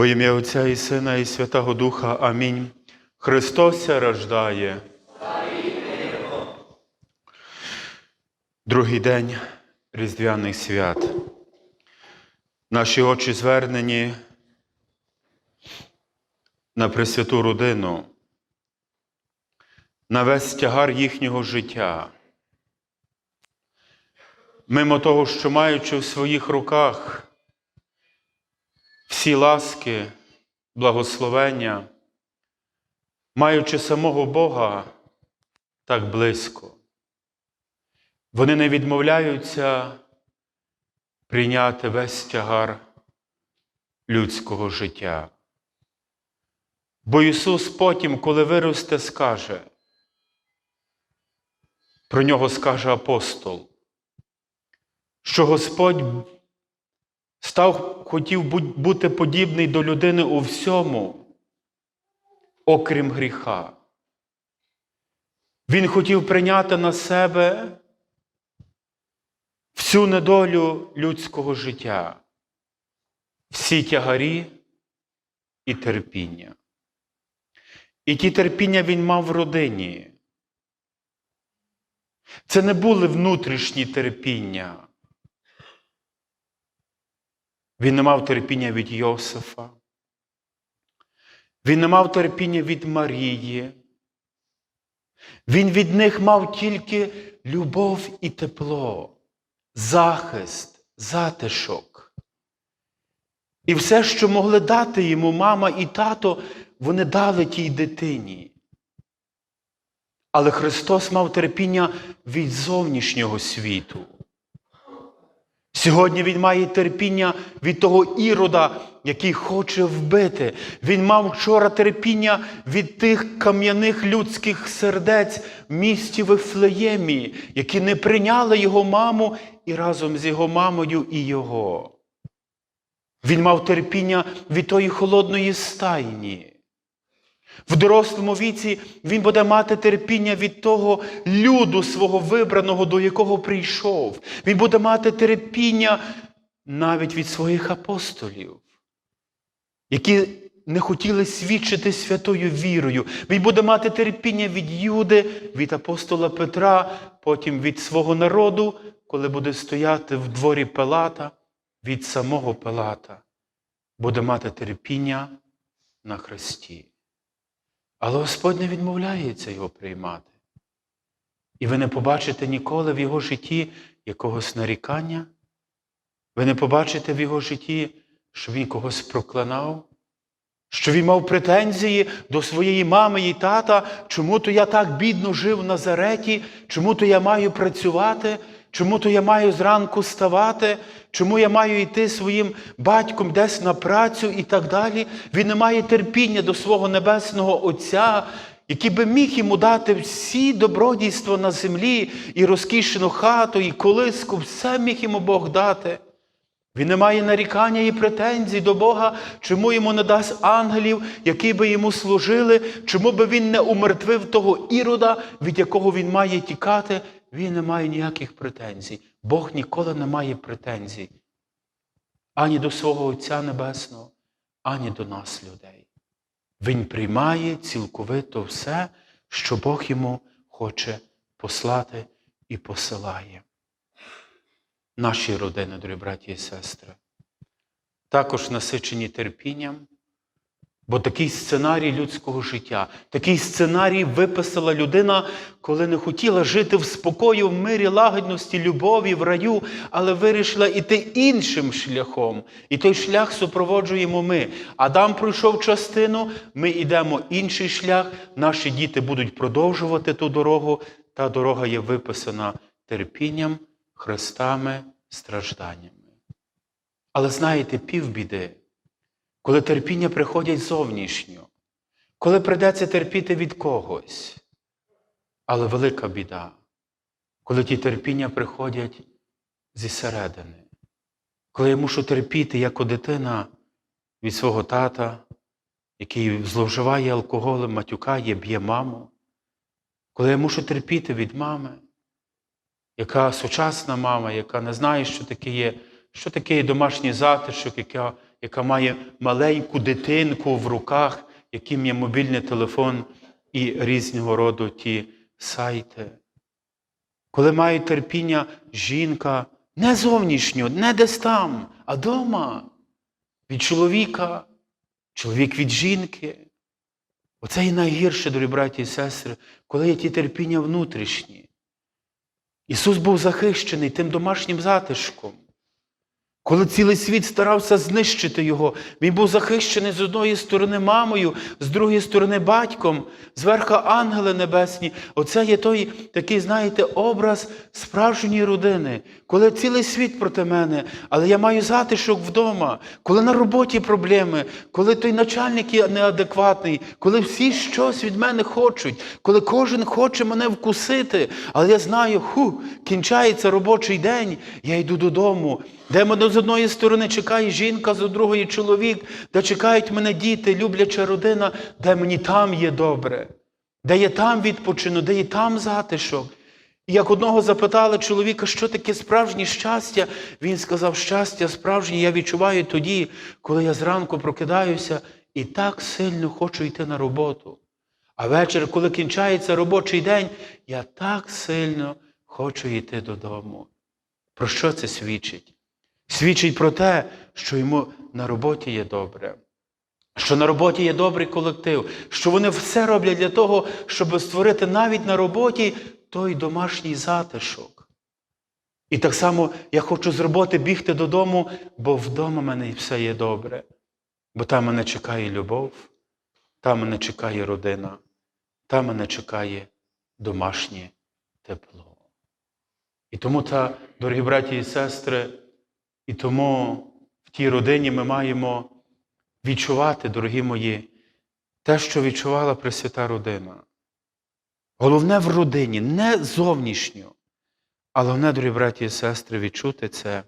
Во ім'я Отця і Сина, і Святого Духа. Амінь. Христос рождає. Другий день Різдвяних свят. Наші очі звернені на Пресвяту родину, на весь тягар їхнього життя. Мимо того, що маючи в своїх руках всі ласки, благословення, маючи самого Бога так близько, вони не відмовляються прийняти весь тягар людського життя. Бо Ісус потім, коли виросте, скаже, про нього скаже апостол, що Господь став, хотів бути подібний до людини у всьому, окрім гріха. Він хотів прийняти на себе всю недолю людського життя, всі тягарі і терпіння. І ті терпіння він мав в родині. Це не були внутрішні терпіння. Він не мав терпіння від Йосифа. Він не мав терпіння від Марії. Він від них мав тільки любов і тепло, захист, затишок. І все, що могли дати йому мама і тато, вони дали тій дитині. Але Христос мав терпіння від зовнішнього світу. Сьогодні Він має терпіння від того ірода, який хоче вбити. Він мав вчора терпіння від тих кам'яних людських сердець в місті Вифлеємі, які не прийняли його маму і разом з його мамою і його. Він мав терпіння від тої холодної стайні. В дорослому віці він буде мати терпіння від того люду свого вибраного, до якого прийшов. Він буде мати терпіння навіть від своїх апостолів, які не хотіли свідчити святою вірою. Він буде мати терпіння від Юди, від апостола Петра, потім від свого народу, коли буде стояти в дворі Пилата, від самого Пилата. Буде мати терпіння на Христі. Але Господь не відмовляється його приймати. І ви не побачите ніколи в його житті якогось нарікання. Ви не побачите в його житті, що він когось проклинав, що він мав претензії до своєї мами і тата, чому то я так бідно жив в Назареті, чому то я маю працювати, чому то я маю зранку ставати, чому я маю йти своїм батьком десь на працю і так далі. Він не має терпіння до свого небесного Отця, який би міг йому дати всі добродійства на землі, і розкішену хату, і колиску, все міг йому Бог дати. Він не має нарікання і претензій до Бога, чому йому не дасть ангелів, які би йому служили, чому би він не умертвив того ірода, від якого він має тікати. Він не має ніяких претензій. Бог ніколи не має претензій ані до свого Отця Небесного, ані до нас, людей. Він приймає цілковито все, що Бог йому хоче послати і посилає. Наші родини, дорогі браті і сестри, також насичені терпінням, бо такий сценарій людського життя, такий сценарій виписала людина, коли не хотіла жити в спокою, в мирі, лагідності, любові, в раю, але вирішила йти іншим шляхом. І той шлях супроводжуємо ми. Адам пройшов частину, ми йдемо інший шлях, наші діти будуть продовжувати ту дорогу. Та дорога є виписана терпінням, хрестами, стражданнями. Але знаєте, півбіди, коли терпіння приходять зовнішньо, коли придеться терпіти від когось. Але велика біда, коли ті терпіння приходять зі середини, коли я мушу терпіти, як дитина від свого тата, який зловживає алкоголем, матюкає, б'є маму, коли я мушу терпіти від мами, яка сучасна мама, яка не знає, що таке є, що таке є домашній затишок, яка яка має маленьку дитинку в руках, яким є мобільний телефон і різного роду ті сайти. Коли має терпіння жінка не зовнішньо, не десь там, а дома, від чоловіка, чоловік від жінки. Оце і найгірше, дорогі браті і сестри, коли є ті терпіння внутрішні. Ісус був захищений тим домашнім затишком. Коли цілий світ старався знищити його, він був захищений з одної сторони мамою, з другої сторони батьком, зверха ангели небесні. Оце є той такий, знаєте, образ справжньої родини, коли цілий світ проти мене, але я маю затишок вдома, коли на роботі проблеми, коли той начальник є неадекватний, коли всі щось від мене хочуть, коли кожен хоче мене вкусити, але я знаю, ху, кінчається робочий день, я йду додому, де мене з одної сторони чекає жінка, з другої чоловік, де чекають мене діти, любляча родина, де мені там є добре, де я там відпочину, де є там затишок. І як одного запитали чоловіка, що таке справжнє щастя, він сказав, щастя справжнє я відчуваю тоді, коли я зранку прокидаюся і так сильно хочу йти на роботу. А вечір, коли кінчається робочий день, я так сильно хочу йти додому. Про що це свідчить? Свідчить про те, що йому на роботі є добре, що на роботі є добрий колектив, що вони все роблять для того, щоб створити навіть на роботі той домашній затишок. І так само я хочу з роботи бігти додому, бо вдома мене все є добре. Бо там мене чекає любов, там мене чекає родина, там мене чекає домашнє тепло. І тому, та, дорогі браті і сестри, і тому в тій родині ми маємо відчувати, дорогі мої, те, що відчувала Пресвята родина. Головне в родині, не зовнішньо, але головне, дорогі браті і сестри, відчути це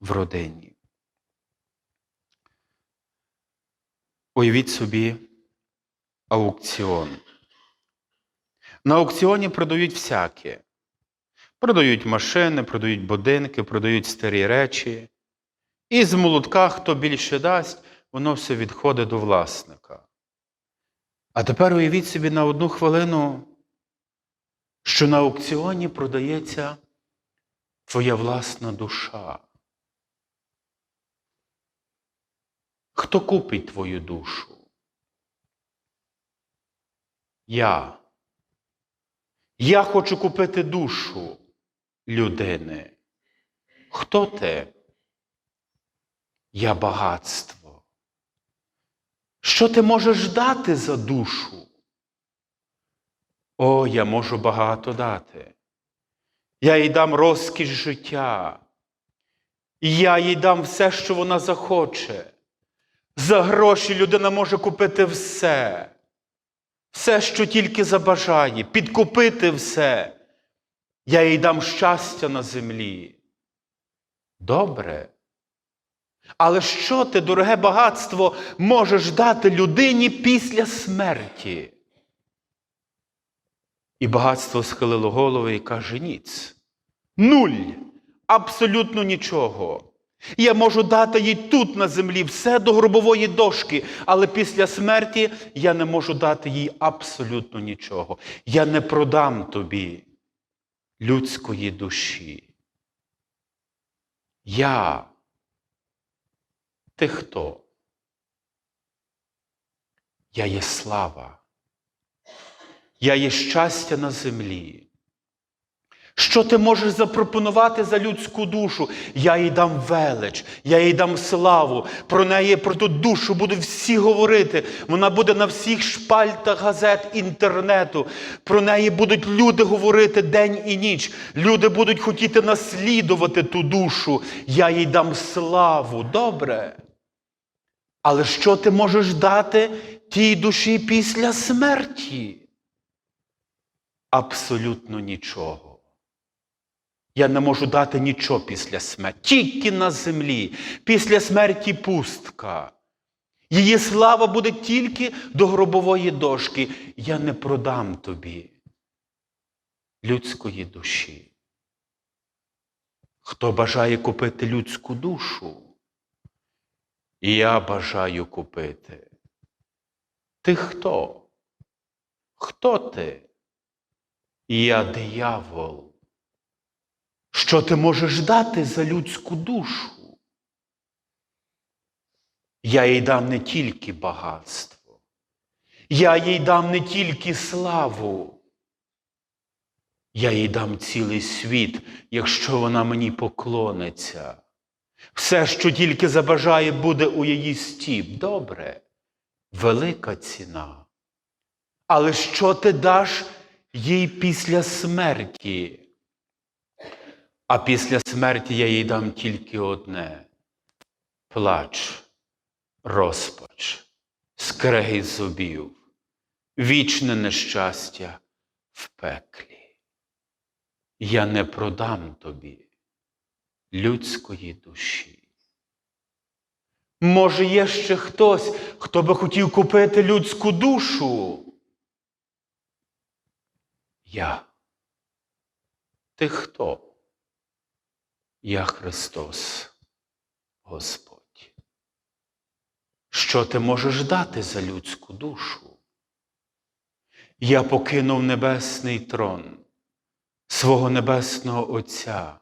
в родині. Уявіть собі аукціон. На аукціоні продають всяке. Продають машини, продають будинки, продають старі речі. І з молотка, хто більше дасть, воно все відходить до власника. А тепер уявіть собі на одну хвилину, що на аукціоні продається твоя власна душа. Хто купить твою душу? Я. Я хочу купити душу людини. Хто ти? Я багатство. Що ти можеш дати за душу? О, я можу багато дати. Я їй дам розкіш життя. Я їй дам все, що вона захоче. За гроші людина може купити все. Все, що тільки забажає, підкупити все. Я їй дам щастя на землі. Добре. Але що ти, дороге багатство, можеш дати людині після смерті? І багатство схилило голову і каже: ніц. Нуль. Абсолютно нічого. Я можу дати їй тут на землі все до гробової дошки, але після смерті я не можу дати їй абсолютно нічого. Я не продам тобі людської душі. Я. Ти хто? Я є слава. Я є щастя на землі. Що ти можеш запропонувати за людську душу? Я їй дам велич, я їй дам славу. Про неї, про ту душу будуть всі говорити. Вона буде на всіх шпальтах газет інтернету. Про неї будуть люди говорити день і ніч. Люди будуть хотіти наслідувати ту душу. Я їй дам славу. Добре. Але що ти можеш дати тій душі після смерті? Абсолютно нічого. Я не можу дати нічого після смерті, тільки на землі, після смерті пустка. Її слава буде тільки до гробової дошки. Я не продам тобі людської душі. Хто бажає купити людську душу, я бажаю купити. Ти хто? Хто ти? Я диявол. Що ти можеш дати за людську душу? Я їй дам не тільки багатство, я їй дам не тільки славу, я їй дам цілий світ, якщо вона мені поклониться. Все, що тільки забажає, буде у її стіп. Добре, велика ціна. Але що ти даш їй після смерті? А після смерті я їй дам тільки одне плач, розпач, скрегіт зубів, вічне нещастя в пеклі. Я не продам тобі людської душі. Може, є ще хтось, хто би хотів купити людську душу? Я. Ти хто? Я Христос, Господь. Що ти можеш дати за людську душу? Я покинув небесний трон свого небесного Отця.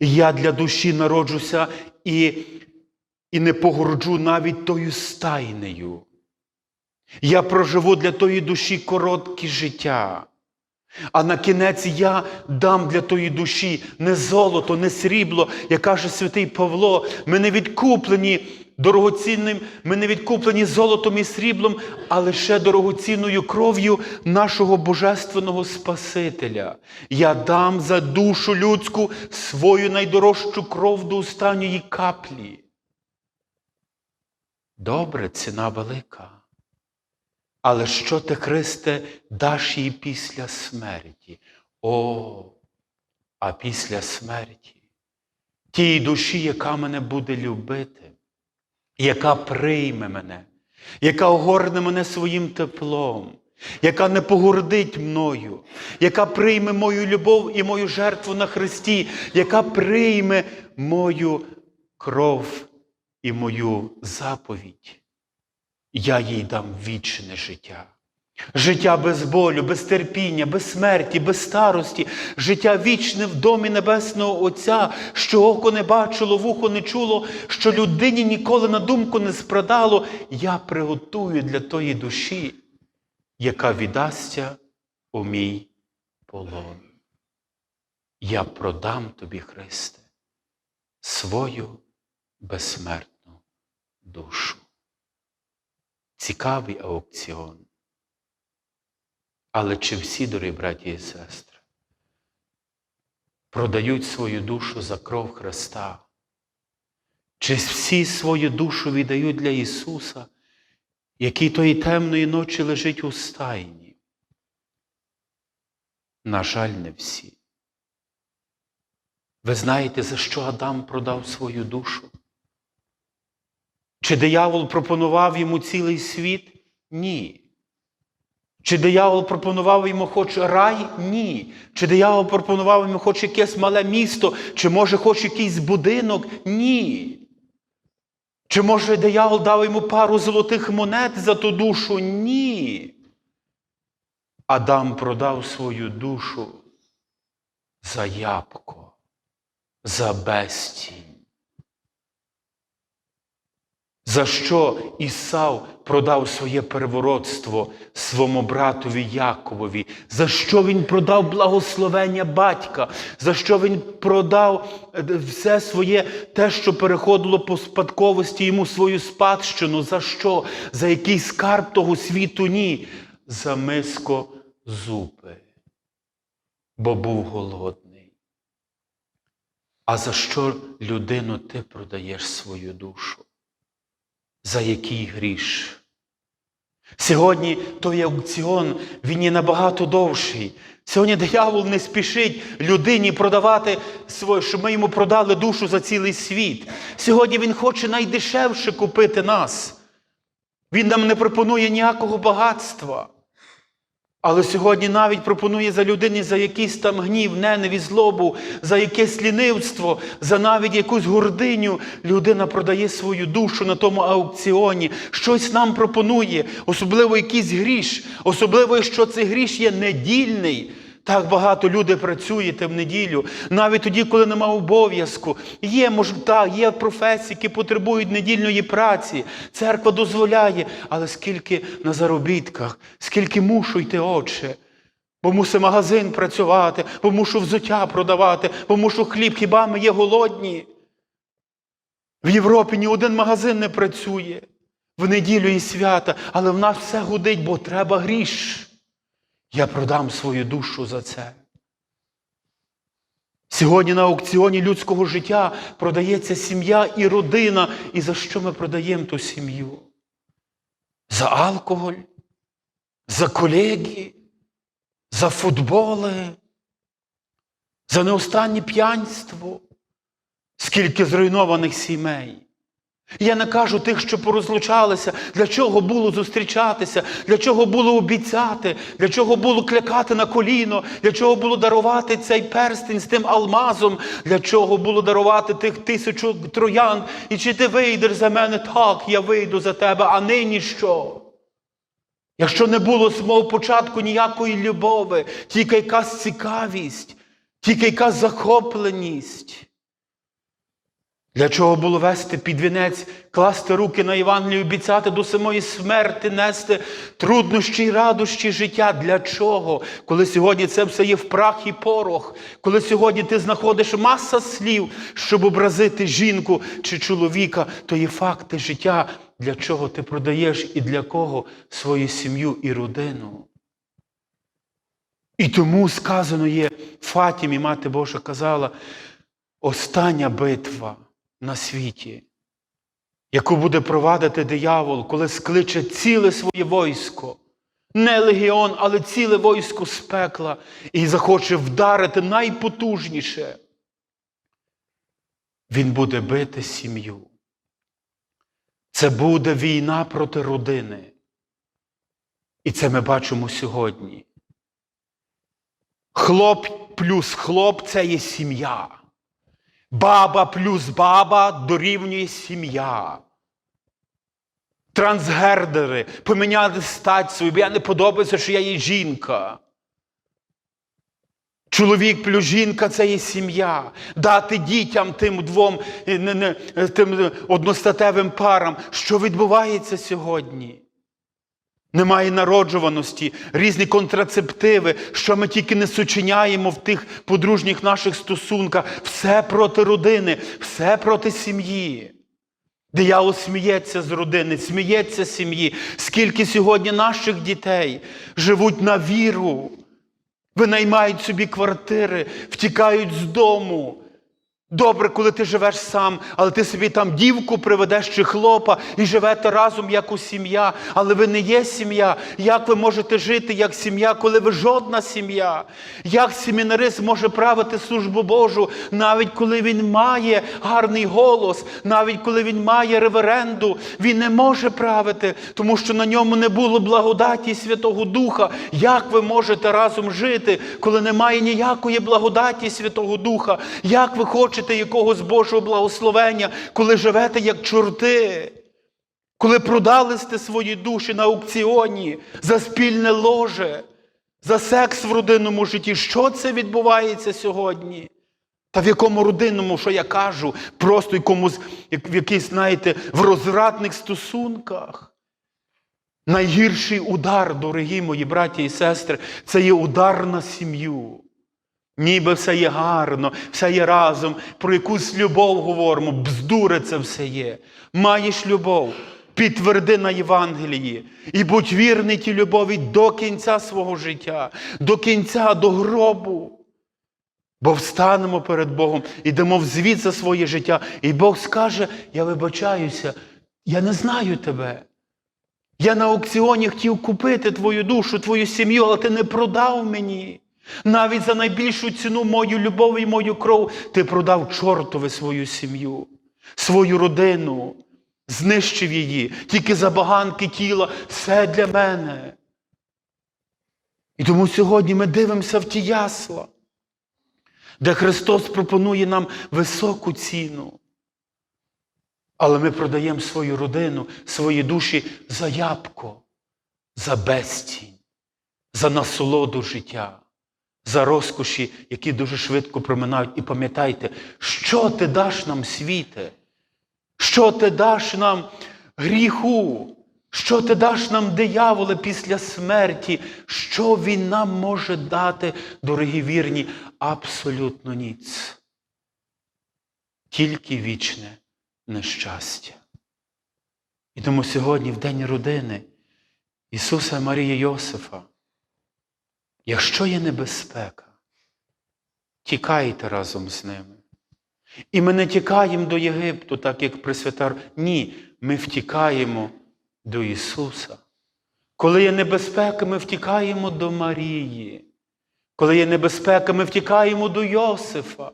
Я для душі народжуся і, і не погорджу навіть тою стайнею. Я проживу для тої душі коротке життя. А на кінець я дам для тої душі не золото, не срібло, як каже святий Павло. Ми не відкуплені дорогоцінним, ми не відкуплені золотом і сріблом, а лише дорогоцінною кров'ю нашого Божественного Спасителя. Я дам за душу людську свою найдорожчу кров до останньої каплі. Добре, ціна велика. Але що ти, Христе, даш їй після смерті? О, а після смерті, тій душі, яка мене буде любити, яка прийме мене, яка огорне мене своїм теплом, яка не погордить мною, яка прийме мою любов і мою жертву на Христі, яка прийме мою кров і мою заповідь я їй дам вічне життя. Життя без болю, без терпіння, без смерті, без старості, життя вічне в домі Небесного Отця, що око не бачило, вухо не чуло, що людині ніколи на думку не спрадало, я приготую для тої душі, яка віддасться у мій полон. Я продам тобі, Христе, свою безсмертну душу. Цікавий аукціон. Але чи всі, дорогі браті і сестри, продають свою душу за кров Христа? Чи всі свою душу віддають для Ісуса, який тої темної ночі лежить у стайні? На жаль, не всі. Ви знаєте, за що Адам продав свою душу? Чи диявол пропонував йому цілий світ? Ні. Чи диявол пропонував йому хоч рай? Ні. Чи диявол пропонував йому хоч якесь мале місто, чи може хоч якийсь будинок? Ні. Чи може диявол дав йому пару золотих монет за ту душу? Ні. Адам продав свою душу за ябко, за безцінь. За що Ісав продав своє первородство своєму братові Яковові? За що він продав благословення батька? За що він продав все своє те, що переходило по спадковості йому свою спадщину? За що? За який скарб того світу? Ні? За миско зупи, бо був голодний. А за що людину ти продаєш свою душу? За який гріш. Сьогодні той аукціон, він є набагато довший. Сьогодні диявол не спішить людині продавати своє, щоб ми йому продали душу за цілий світ. Сьогодні він хоче найдешевше купити нас. Він нам не пропонує ніякого багатства. Але сьогодні навіть пропонує за людині за якийсь там гнів, ненависть, злобу, за якесь лінивство, за навіть якусь гординю. Людина продає свою душу на тому аукціоні, щось нам пропонує, особливо якийсь гріш, особливо, що цей гріш є недільний. Так багато людей працюєте в неділю, навіть тоді, коли нема обов'язку. Є мож, так, є професії, які потребують недільної праці. Церква дозволяє, але скільки на заробітках, скільки мушу йти, отче. Бо мусить магазин працювати, бо мушу взуття продавати, бо мушу хліб, хіба ми є голодні. В Європі ні один магазин не працює в неділю і свята, але в нас все гудить, бо треба гріш. Я продам свою душу за це. Сьогодні на аукціоні людського життя продається сім'я і родина. І за що ми продаємо ту сім'ю? За алкоголь, за колеги, за футболи, за неостаннє п'янство. Скільки зруйнованих сімей. Я не кажу тих, що порозлучалися, для чого було зустрічатися, для чого було обіцяти, для чого було клякати на коліно, для чого було дарувати цей перстень з тим алмазом, для чого було дарувати тих тисячу троян. І чи ти вийдеш за мене? Так, я вийду за тебе, а нині що? Якщо не було з мого початку ніякої любови, тільки якась цікавість, тільки якась захопленість. Для чого було вести під вінець, класти руки на Євангелію, обіцяти до самої смерти, нести труднощі й радощі життя? Для чого? Коли сьогодні це все є в прах і порох, коли сьогодні ти знаходиш маса слів, щоб образити жінку чи чоловіка, то є факти життя, для чого ти продаєш і для кого свою сім'ю і родину. І тому сказано є Фатімі, Мати Божа казала, остання битва на світі, яку буде провадити диявол, коли скличе ціле своє військо, не легіон, але ціле військо з пекла, і захоче вдарити найпотужніше. Він буде бити сім'ю. Це буде війна проти родини. І це ми бачимо сьогодні. Хлоп плюс хлоп це є сім'я. Баба плюс баба дорівнює сім'я. Трансгердери поміняти стать свою, бо я не подобається, що я є жінка. Чоловік плюс жінка це є сім'я. Дати дітям тим двом е, тим одностатевим парам, що відбувається сьогодні. Немає народжуваності, різні контрацептиви, що ми тільки не сучиняємо в тих подружніх наших стосунках. Все проти родини, все проти сім'ї. Диявол сміється з родини, сміється з сім'ї. Скільки сьогодні наших дітей живуть на віру, винаймають собі квартири, втікають з дому. Добре, коли ти живеш сам, але ти собі там дівку приведеш чи хлопа і живете разом як у сім'я, але ви не є сім'я. Як ви можете жити як сім'я, коли ви жодна сім'я? Як семінарист може правити службу Божу, навіть коли він має гарний голос, навіть коли він має реверенду, він не може правити, тому що на ньому не було благодаті Святого Духа. Як ви можете разом жити, коли немає ніякої благодаті Святого Духа? Як ви хочете якогось Божого благословення, коли живете як чорти? Коли продали сте свої душі на аукціоні за спільне ложе, за секс в родинному житті, що це відбувається сьогодні? Та в якому родинному, що я кажу, просто якомусь, як- в якийсь, знаєте, в розвратних стосунках. Найгірший удар, дорогі мої браті і сестри, це є удар на сім'ю. Ніби все є гарно, все є разом, про якусь любов говоримо, бздури це все є. Маєш любов, підтверди на Євангелії і будь вірний тій любові до кінця свого життя, до кінця, до гробу. Бо встанемо перед Богом, ідемо в звіт за своє життя, і Бог скаже: Я вибачаюся, я не знаю тебе. Я на аукціоні хотів купити твою душу, твою сім'ю, але ти не продав мені. Навіть за найбільшу ціну мою любов і мою кров ти продав чортове свою сім'ю, свою родину, знищив її, тільки забаганки тіла, все для мене. І тому сьогодні ми дивимося в ті ясла, де Христос пропонує нам високу ціну. Але ми продаємо свою родину, свої душі за ябко, за безцінь, за насолоду життя, за розкоші, які дуже швидко проминають. І пам'ятайте, що ти даш нам світе, що ти даш нам гріху, що ти даш нам дияволе після смерті, що він нам може дати, дорогі вірні, абсолютно ніц. Тільки вічне нещастя. І тому сьогодні, в День родини Ісуса Марія Йосифа, якщо є небезпека, тікайте разом з ними. І ми не тікаємо до Єгипту, так як Пресвятар. Ні, ми втікаємо до Ісуса. Коли є небезпека, ми втікаємо до Марії. Коли є небезпека, ми втікаємо до Йосифа.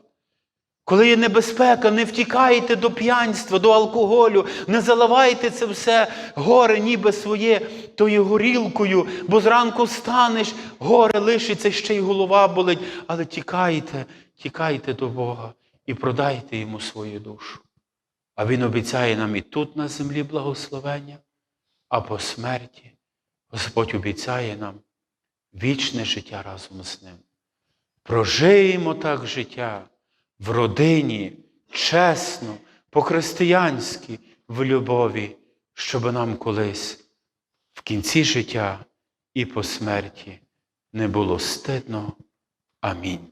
Коли є небезпека, не втікайте до п'янства, до алкоголю, не заливайте це все горе, ніби своє тою горілкою, бо зранку станеш, горе лишиться, ще й голова болить. Але тікайте, тікайте до Бога і продайте йому свою душу. А Він обіцяє нам і тут на землі благословення, а по смерті Господь обіцяє нам вічне життя разом з ним. Прожиємо так життя в родині, чесно, по-християнськи, в любові, щоб нам колись в кінці життя і по смерті не було стидно. Амінь.